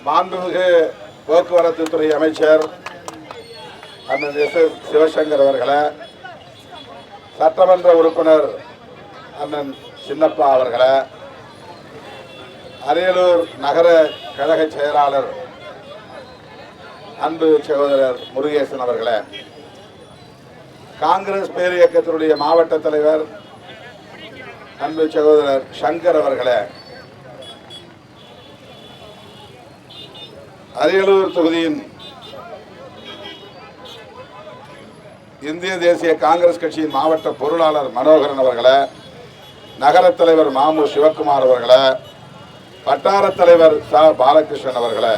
மாண்புமிகு போக்குவரத்து துறை அமைச்சர் அண்ணன் எஸ் எஸ் சிவசங்கர் அவர்களை சட்டமன்ற உறுப்பினர் அண்ணன் சின்னப்பா அவர்களை அரியலூர் நகர கழக செயலாளர் அன்பு சகோதரர் முருகேசன் அவர்களே காங்கிரஸ் பேரியக்கத்தினுடைய மாவட்ட தலைவர் அன்பு சகோதரர் சங்கர் அவர்களே அரியலூர் தொகுதியின் இந்திய தேசிய காங்கிரஸ் கட்சியின் மாவட்ட பொருளாளர் மனோகரன் அவர்களை நகர தலைவர் மாமு சிவக்குமார் அவர்களை வட்டார தலைவர் ச. பாலகிருஷ்ணன் அவர்களை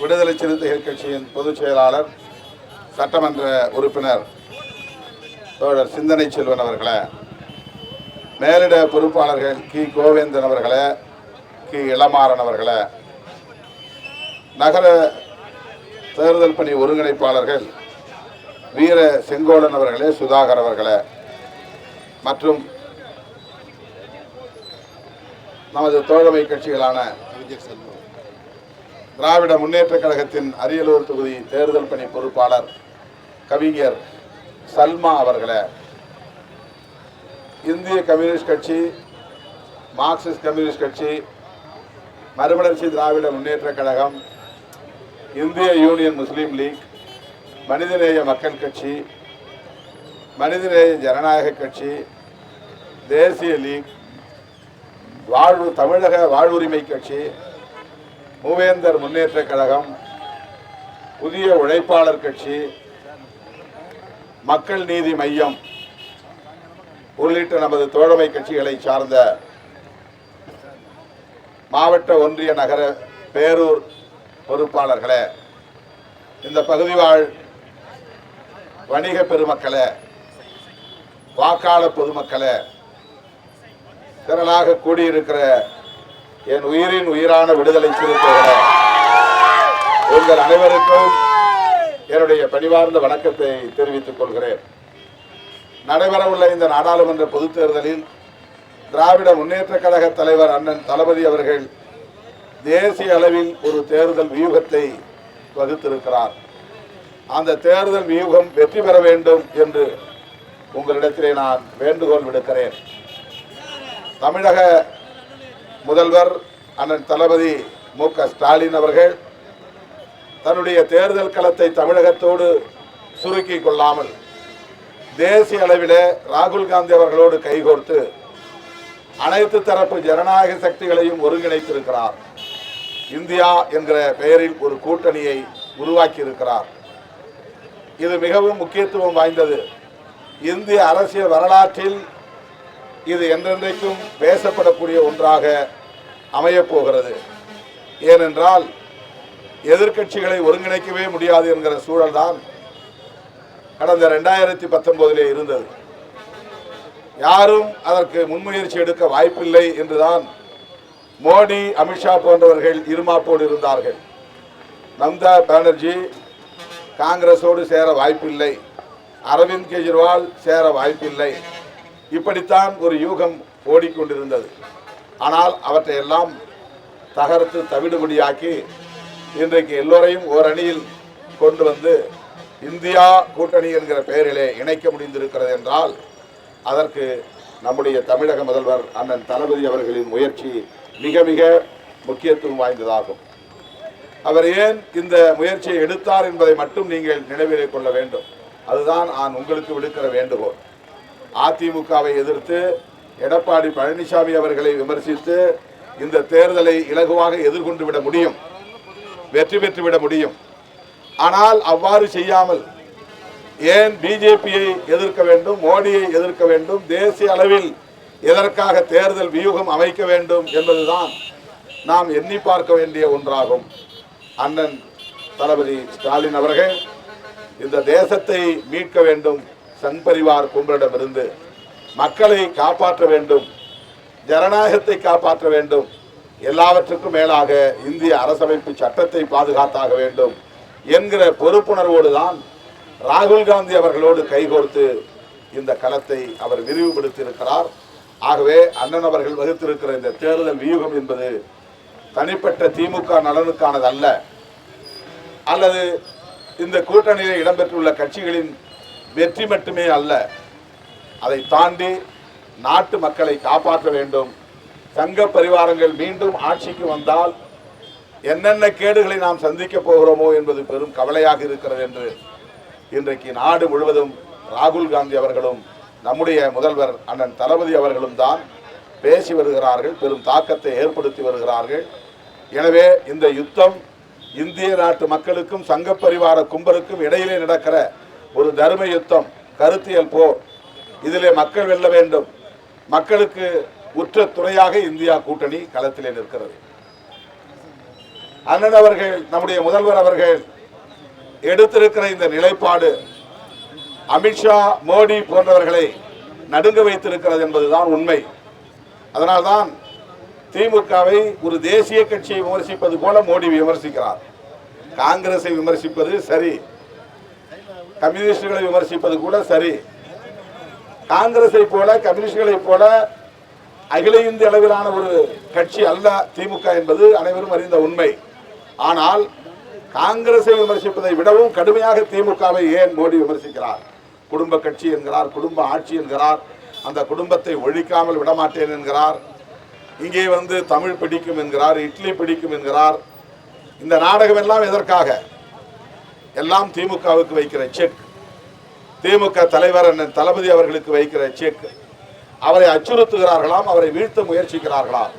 விடுதலை சிறுத்தைகள் கட்சியின் பொதுச் செயலாளர் சட்டமன்ற உறுப்பினர் தோழர் சிந்தனை செல்வன் அவர்களை மேலிட பொறுப்பாளர்கள் கி. கோவேந்தன் அவர்களை கி. இளமாறன் அவர்களை நகர தேர்தல் பணி ஒருங்கிணைப்பாளர்கள் வீர செங்கோடன் அவர்களே சுதாகர் அவர்களே மற்றும் நமது தோழமை கட்சிகளான திராவிட முன்னேற்ற கழகத்தின் அரியலூர் தொகுதி தேர்தல் பணி பொறுப்பாளர் கவிஞர் சல்மா அவர்களே இந்திய கம்யூனிஸ்ட் கட்சி மார்க்சிஸ்ட் கம்யூனிஸ்ட் கட்சி மறுமலர்ச்சி திராவிட முன்னேற்ற கழகம் இந்திய யூனியன் முஸ்லீம் லீக் மனிதநேய மக்கள் கட்சி மனிதநேய ஜனநாயக கட்சி தேசிய லீக் வாழ்வு தமிழக வாழ்வுரிமை கட்சி மூவேந்தர் முன்னேற்ற கழகம் புதிய உழைப்பாளர் கட்சி மக்கள் நீதி மையம் உள்ளிட்ட நமது தோழமை கட்சிகளை சார்ந்த மாவட்ட ஒன்றிய நகர பேரூர் பொறுப்பாளர்களே இந்த பகுதி வாழ் வணிக பெருமக்களே வாக்காள பொதுமக்களே திரளாக கூடியிருக்கிற என் உயிரின் உயிரான விடுதலை சிறுத்தைகளே உங்கள் அனைவருக்கும் என்னுடைய பணிவார்ந்த வணக்கத்தை தெரிவித்துக் கொள்கிறேன். நடைபெறவுள்ள இந்த நாடாளுமன்ற பொதுத் தேர்தலில் திராவிட முன்னேற்ற கழக தலைவர் அண்ணன் தளபதி அவர்கள் தேசிய அளவில் ஒரு தேர்தல் வியூகத்தை வகுத்திருக்கிறார். அந்த தேர்தல் வியூகம் வெற்றி பெற வேண்டும் என்று உங்களிடத்திலே நான் வேண்டுகோள் விடுக்கிறேன். தமிழக முதல்வர் அண்ணன் தளபதி மு க ஸ்டாலின் அவர்கள் தன்னுடைய தேர்தல் களத்தை தமிழகத்தோடு சுருக்கி கொள்ளாமல் தேசிய அளவிலே ராகுல் காந்தி அவர்களோடு கைகோர்த்து அனைத்து தரப்பு ஜனநாயக சக்திகளையும் ஒருங்கிணைத்திருக்கிறார். இந்தியா என்கிற பெயரில் ஒரு கூட்டணியை உருவாக்கி இருக்கிறார் இது மிகவும் முக்கியத்துவம் வாய்ந்தது. இந்திய அரசியல் வரலாற்றில் இது என்றென்றைக்கும் பேசப்படக்கூடிய ஒன்றாக அமையப் போகிறது ஏனென்றால் எதிர்க்கட்சிகளை ஒருங்கிணைக்கவே முடியாது என்கிற சூழல்தான் கடந்த ரெண்டாயிரத்தி பத்தொன்பதிலே இருந்தது. யாரும் அதற்கு முன்முயற்சி எடுக்க வாய்ப்பில்லை என்றுதான் மோடி அமித்ஷா போன்றவர்கள் இருமாப்போடு இருந்தார்கள். மம்தா பானர்ஜி காங்கிரஸோடு சேர வாய்ப்பில்லை. அரவிந்த் கெஜ்ரிவால் சேர வாய்ப்பில்லை. இப்படித்தான் ஒரு யூகம் ஓடிக்கொண்டிருந்தது. ஆனால் அவற்றையெல்லாம் தகர்த்து தவிடுபடியாக்கி இன்றைக்கு எல்லோரையும் ஓரணியில் கொண்டு வந்து இந்தியா கூட்டணி என்கிற பெயரிலே இணைக்க முடிந்திருக்கிறது என்றால் அதற்கு நம்முடைய தமிழக முதல்வர் அண்ணன் தளபதி அவர்களின் முயற்சி மிக மிக முக்கியத்துவம் வாய்ந்ததாகும். அவர் ஏன் இந்த முயற்சியை எடுத்தார் என்பதை மட்டும் நீங்கள் நினைவிலே கொள்ள வேண்டும். அதுதான் நான் உங்களுக்கு விடுக்கிற வேண்டுகோள். அதிமுகவை எதிர்த்து எடப்பாடி பழனிசாமி அவர்களை விமர்சித்து இந்த தேர்தலை இலகுவாக எதிர்கொண்டு விட முடியும். வெற்றி பெற்று விட முடியும். ஆனால் அவ்வாறு செய்யாமல் ஏன் பிஜேபியை எதிர்க்க வேண்டும் மோடியை எதிர்க்க வேண்டும் தேசிய அளவில் எதற்காக தேர்தல் வியூகம் அமைக்க வேண்டும் என்பதுதான் நாம் எண்ணி பார்க்க வேண்டிய ஒன்றாகும். அண்ணன் தளபதி ஸ்டாலின் அவர்கள் இந்த தேசத்தை மீட்க வேண்டும். சங் பரிவார் கும்பலிடமிருந்து மக்களை காப்பாற்ற வேண்டும். ஜனநாயகத்தை காப்பாற்ற வேண்டும். எல்லாவற்றுக்கும் மேலாக இந்திய அரசமைப்பு சட்டத்தை பாதுகாத்தாக வேண்டும் என்கிற பொறுப்புணர்வோடு தான் ராகுல் காந்தி அவர்களோடு கைகோர்த்து இந்த களத்தை அவர் விரிவுபடுத்தியிருக்கிறார். ஆகவே அண்ணன் அவர்கள் வகுத்திருக்கிற இந்த தேர்தல் வியூகம் என்பது தனிப்பட்ட திமுக நலனுக்கானது அல்ல அல்லது இந்த கூட்டணியில் இடம்பெற்றுள்ள கட்சிகளின் வெற்றி மட்டுமே அல்ல. அதை தாண்டி நாட்டு மக்களை காப்பாற்ற வேண்டும். சங்க பரிவாரங்கள் மீண்டும் ஆட்சிக்கு வந்தால் என்னென்ன கேடுகளை நாம் சந்திக்க போகிறோமோ என்பது பெரும் கவலையாக இருக்கிறது என்று இன்றைக்கு நாடு முழுவதும் ராகுல் காந்தி அவர்களும் நம்முடைய முதல்வர் அண்ணன் தளபதி அவர்களும் தான் பேசி வருகிறார்கள் பெரும் தாக்கத்தை ஏற்படுத்தி வருகிறார்கள். எனவே இந்த யுத்தம் இந்திய நாட்டு மக்களுக்கும் சங்க பரிவார கும்பலுக்கும் இடையிலே நடக்கிற ஒரு தர்ம யுத்தம் கருத்தியல் போர். இதிலே மக்கள் வெல்ல வேண்டும். மக்களுக்கு உற்ற துணையாக இந்தியா கூட்டணி களத்திலே நிற்கிறது. அண்ணன் அவர்கள் நம்முடைய முதல்வர் அவர்கள் எடுத்திருக்கிற இந்த நிலைப்பாடு அமித்ஷா மோடி போன்றவர்களை நடுங்க வைத்திருக்கிறது என்பதுதான் உண்மை. அதனால்தான் திமுகவை ஒரு தேசிய கட்சியை விமர்சிப்பது போல மோடி விமர்சிக்கிறார். காங்கிரஸை விமர்சிப்பது சரி. கம்யூனிஸ்டுகளை விமர்சிப்பது கூட சரி. காங்கிரஸை போல கம்யூனிஸ்டுகளை போல அகில இந்திய அளவிலான ஒரு கட்சி அல்ல திமுக என்பது அனைவரும் அறிந்த உண்மை. ஆனால் காங்கிரஸை விமர்சிப்பதை விடவும் கடுமையாக திமுகவை ஏன் மோடி விமர்சிக்கிறார்? குடும்ப கட்சி என்கிறார் குடும்ப ஆட்சி என்கிறார் அந்த குடும்பத்தை ஒழிக்காமல் விடமாட்டேன் என்கிறார். இங்கே வந்து தமிழ் பிடிக்கும் என்கிறார் இட்லி பிடிக்கும் என்கிறார். இந்த நாடகம் எல்லாம் எதற்காக? எல்லாம் திமுகவுக்கு வைக்கிற செக் திமுக தலைவர் அண்ணன் தளபதி அவர்களுக்கு வைக்கிற செக் அவரை அச்சுறுத்துகிறார்களாம் அவரை வீழ்த்த முயற்சிக்கிறார்களாம்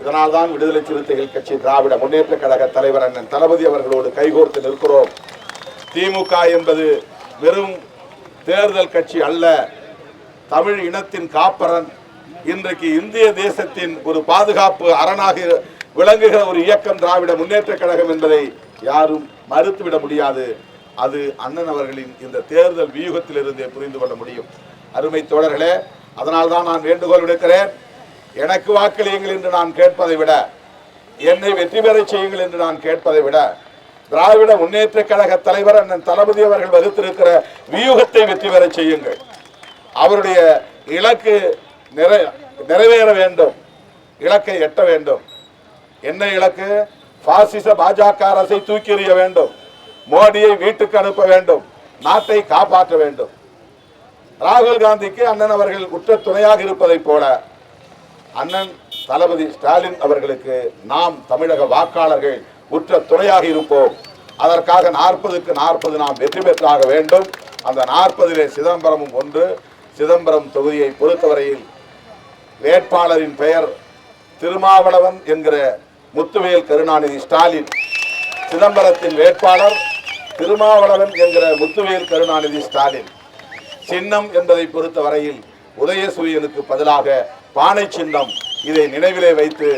இதனால்தான் விடுதலை சிறுத்தைகள் கட்சி திராவிட முன்னேற்ற கழக தலைவர் அண்ணன் தளபதி அவர்களோடு கைகோர்த்து நிற்கிறோம். திமுக என்பது வெறும் தேர்தல் கட்சி அல்ல. தமிழ் இனத்தின் காப்பரன். இன்றைக்கு இந்திய தேசத்தின் ஒரு பாதுகாப்பு அரணாக விளங்குகிற ஒரு இயக்கம் திராவிட முன்னேற்ற கழகம் என்பதை யாரும் மறுத்துவிட முடியாது. அது அண்ணன் அவர்களின் இந்த தேர்தல் வியூகத்திலிருந்தே புரிந்து கொள்ள முடியும். அருமை தோழர்களே அதனால்தான் நான் வேண்டுகோள் விடுக்கிறேன். எனக்கு வாக்களியுங்கள் என்று நான் கேட்பதை விட என்னை வெற்றி பெறச் செய்யுங்கள் என்று நான் கேட்பதை விட திராவிட முன்னேற்ற கழக தலைவர் அண்ணன் தளபதி அவர்கள் வகுத்திருக்கிற வியூகத்தை வெற்றி பெறச் செய்யுங்கள். அவருடைய இலக்கு நிறை நிறைவேற வேண்டும். இலக்கை எட்ட வேண்டும். என்ன இலக்கு? பாசிச பாஜக அரசை தூக்கி எறிய வேண்டும். மோடியை வீட்டுக்கு அனுப்ப வேண்டும். நாட்டை காப்பாற்ற வேண்டும். ராகுல் காந்திக்கு அண்ணன் அவர்கள் உற்ற துணையாக இருப்பதைப் போல அண்ணன் தளபதி ஸ்டாலின் அவர்களுக்கு நாம் தமிழக வாக்காளர்கள் உற்ற துணையாக இருப்போம். அதற்காக நாற்பதுக்கு நாற்பது நாம் வெற்றி பெற்றாக வேண்டும். அந்த நாற்பதிலே சிதம்பரமும் ஒன்று. சிதம்பரம் தொகுதியை பொறுத்தவரையில் வேட்பாளரின் பெயர் திருமாவளவன் என்கிற முத்துவேல் கருணாநிதி ஸ்டாலின். சிதம்பரத்தின் வேட்பாளர் திருமாவளவன் என்கிற முத்துவேல் கருணாநிதி ஸ்டாலின். சின்னம் என்பதை பொறுத்த வரையில் உதயசூரியனுக்கு பதிலாக பானை சின்னம் இதை நினைவிலே வைத்து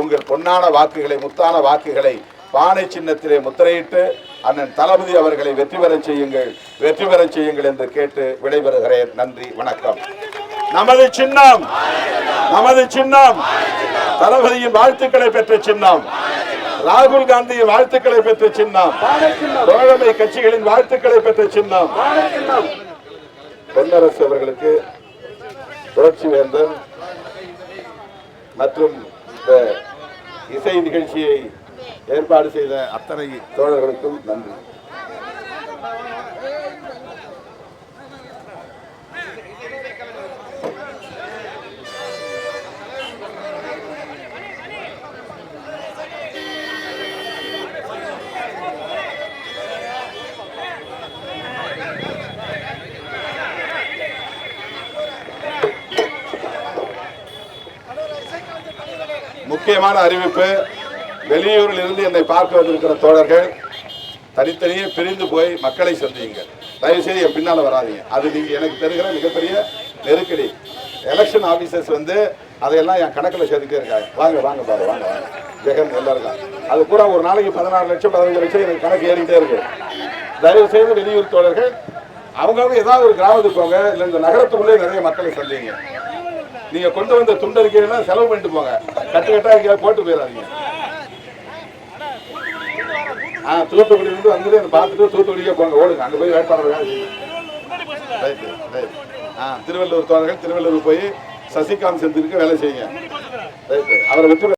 உங்கள் பொன்னான வாக்குகளை முத்தான வாக்குகளை பானை சின்னத்திலே முத்திரையிட்டு அண்ணன் தளபதி அவர்களை வெற்றி பெற செய்யுங்கள் வெற்றி பெற செய்யுங்கள் என்று கேட்டு விடைபெறுகிறேன். நன்றி வணக்கம். நமது சின்னம் நமது சின்னம். தளபதியின் வாழ்த்துக்களை பெற்ற சின்னம். ராகுல் காந்தியின் வாழ்த்துக்களை பெற்ற சின்னம். தோழமை கட்சிகளின் வாழ்த்துக்களை பெற்ற சின்னம். பொன்னரசு அவர்களுக்கு புரட்சி வேந்தன் மற்றும் இந்த இசை நிகழ்ச்சியை ஏற்பாடு செய்த அத்தனை தோழர்களுக்கும் நன்றி. முக்கியமான அறிவிப்பு வெளியூரில் இருந்து என்னை பார்க்க வந்திருக்கிற தோழர்கள் தனித்தனியே பிரிந்து போய் மக்களை சந்தியுங்கள். தயவு செய்து என் பின்னால் வராதீங்க. அது நீங்கள் எனக்கு தெரிகிற மிகப்பெரிய நெருக்கடி. எலெக்ஷன் ஆஃபீஸர்ஸ் வந்து அதையெல்லாம் என் கணக்கில் செதுக்கே இருக்காங்க. வாங்க வாங்க பாரு வாங்க வாங்க. ஜெகன் எல்லாருக்கும் அது கூட ஒரு நாளைக்கு பதினாறு லட்சம் பதினஞ்சு லட்சம் எனக்கு கணக்கு ஏறிட்டே இருக்கு. தயவு செய்து வெளியூர் தோழர்கள் அவங்கவுங்க ஏதாவது ஒரு கிராமத்துக்கு போங்க இல்லை இந்த நகரத்துக்குள்ளே நிறைய மக்களை சந்திங்க நீங்கள் கொண்டு வந்த துண்டறிக்கையெல்லாம் செலவு பண்ணிட்டு போங்க. கட்டு கட்டா எங்கேயாவது போட்டு போயிடாதீங்க. ஆ தூத்துக்குடி இருந்து வந்துட்டு என்னை பார்த்துட்டு தூத்துக்குடிக்கே போங்க ஓடுங்க அங்க போய் வேட்பாளர். Right, right. ஆ திருவள்ளூர் தோழர்கள் திருவள்ளூர் போய் சசிகாந்த் செந்திலுக்கு வேலை செய்யுங்க ரைட்டு. அவரை பெற